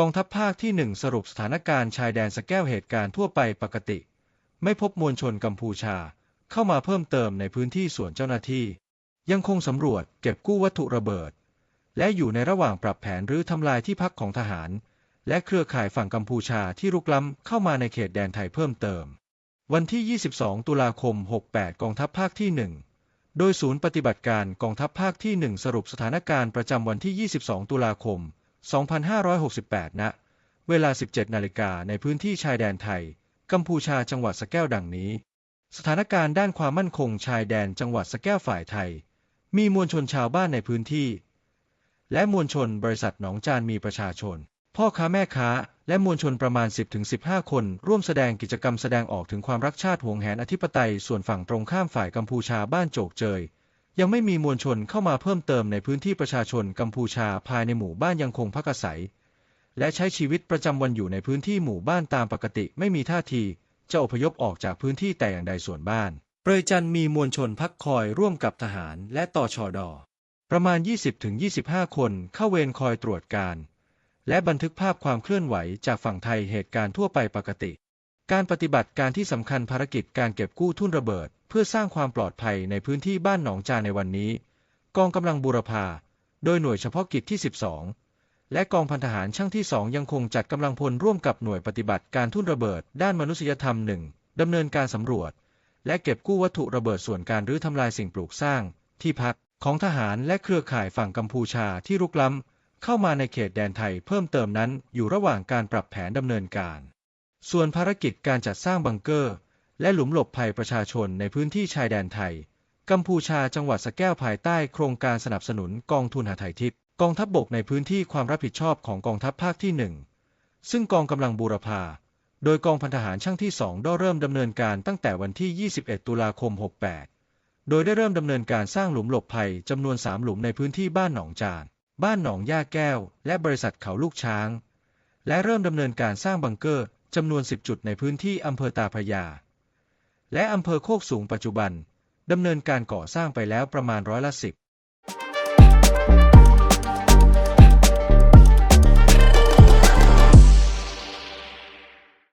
กองทัพภาคที่หนึ่งสรุปสถานการณ์ชายแดนสแก้วเหตุการณ์ทั่วไปปกติ ไม่พบมวลชนกัมพูชา เข้ามาเพิ่มเติมในพื้นที่ส่วนเจ้าหน้าที่ ยังคงสำรวจเก็บกู้วัตถุระเบิด และอยู่ในระหว่างปรับแผนหรือทำลายที่พักของทหาร และเครือข่ายฝั่งกัมพูชาที่รุกล้ำเข้ามาในเขตแดนไทยเพิ่มเติม วันที่ 22 ตุลาคม 68 กองทัพภาคที่ 1 โดยศูนย์ปฏิบัติการกองทัพภาคที่ 1 สรุปสถานการณ์ประจำวันที่ 22 ตุลาคม 2568 ณ เวลา 17 นาฬิกาในพื้นที่ชายแดนไทย กัมพูชาจังหวัดสแก้วดังนี้ สถานการณ์ด้านความมั่นคงชายแดนจังหวัดสแก้วฝ่ายไทย มีมวลชนชาวบ้านในพื้นที่ และมวลชนบริษัทหนองจานมีประชาชน พ่อค้าแม่ค้า และมวลชนประมาณ 10-15 คน ร่วมแสดงกิจกรรมแสดงออกถึงความรักชาติหวงแหนอธิปไตยส่วนฝั่งตรงข้ามฝ่ายกัมพูชาบ้านโจกเจย ยังไม่มีมวลชนเข้ามาเพิ่มเติมในพื้นที่ประชาชนกัมพูชาภายในหมู่บ้านยังคงพักอาศัย และใช้ชีวิตประจำวันอยู่ในพื้นที่หมู่บ้านตามปกติไม่มีท่าทีจะอพยพออกจากพื้นที่แต่อย่างใดส่วนบ้าน เปรยจันมีมวลชนพักคอยร่วมกับทหารและต่อชอดประมาณ 20-25 คนเข้าเวรคอยตรวจการ และบันทึกภาพความเคลื่อนไหวจากฝั่งไทยเหตุการณ์ทั่วไปปกติ การปฏิบัติการที่สำคัญภารกิจการเก็บกู้ทุ่นระเบิด เพื่อสร้างความปลอดภัยในพื้นที่บ้านหนองจาในวันนี้ กองกำลังบูรพาโดยหน่วยเฉพาะกิจที่ 12 และกองพันทหารช่างที่ 2 ยังคงจัดกำลังพลร่วมกับหน่วยปฏิบัติการทุ่นระเบิด ด้านมนุษยธรรมหนึ่งดำเนินการสำรวจ และเก็บกู้วัตถุระเบิดส่วนการรื้อทำลายสิ่งปลูกสร้าง ที่พักของทหารและเครือข่ายฝั่งกัมพูชาที่รุกล้ำเข้ามาในเขตแดนไทยเพิ่มเติมนั้นอยู่ระหว่างการปรับแผนดำเนินการ ส่วนภารกิจการจัดสร้างบังเกอร์ และหลุมหลบภัยประชาชนในพื้นที่ชายแดนไทย กัมพูชาจังหวัดสแก้วภายใต้โครงการสนับสนุนกองทุนหาไทยทิพย์กองทัพบบกในพื้นที่ความรับผิดชอบของกองทัพภาคที่หนึ่งซึ่งกองกำลังบูรพาโดยกองพันทหารช่างที่ 2 ได้เริ่มดำเนินการตั้งแต่วันที่ 21 ตุลาคม 68 โดยได้เริ่มดำเนินการสร้างหลุมหลบภัยจำนวน 3 หลุมในพื้นที่บ้านหนองจาน บ้านหนองย่าแก้ว และบริษัทเขาลูกช้าง และเริ่มดำเนินการสร้างบังเกอร์ จำนวน 10 จุดในพื้นที่อำเภอตาพยา และอำเภอโคกสูงปัจจุบันดำเนินการก่อสร้างไปแล้วประมาณร้อยละสิบ